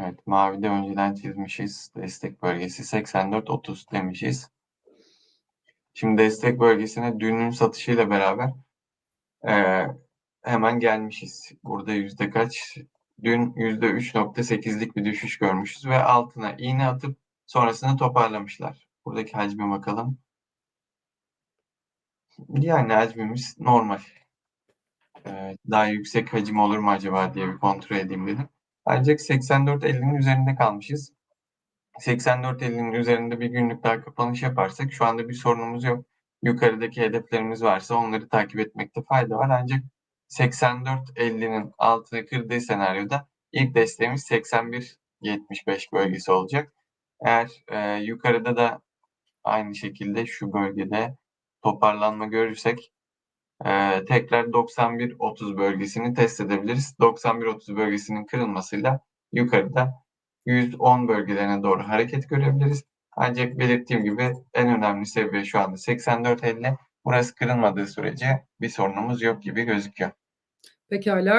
Evet, mavide önceden çizmişiz. Destek bölgesi 84.30 demişiz. Şimdi destek bölgesine dünün satışıyla beraber eee, hemen gelmişiz. Burada yüzde kaç? Dün yüzde 3.8'lik bir düşüş görmüşüz ve altına iğne atıp sonrasında toparlamışlar. Buradaki hacme bakalım. Yani hacmimiz normal. Eee, daha yüksek hacim olur mu acaba diye bir kontrol edeyim dedim. Ancak 84.50'nin üzerinde kalmışız. 84.50'nin üzerinde bir günlük daha kapanış yaparsak şu anda bir sorunumuz yok. Yukarıdaki hedeflerimiz varsa onları takip etmekte fayda var. Ancak 84.50'nin altını kırdığı senaryoda ilk desteğimiz 81.75 bölgesi olacak. Eğer e, yukarıda da aynı şekilde şu bölgede toparlanma görürsek e, tekrar 91.30 bölgesini test edebiliriz. 91.30 bölgesinin kırılmasıyla yukarıda 110 bölgelerine doğru hareket görebiliriz. Ancak belirttiğim gibi en önemli seviye şu anda 84.50. Burası kırılmadığı sürece bir sorunumuz yok gibi gözüküyor. Pekala.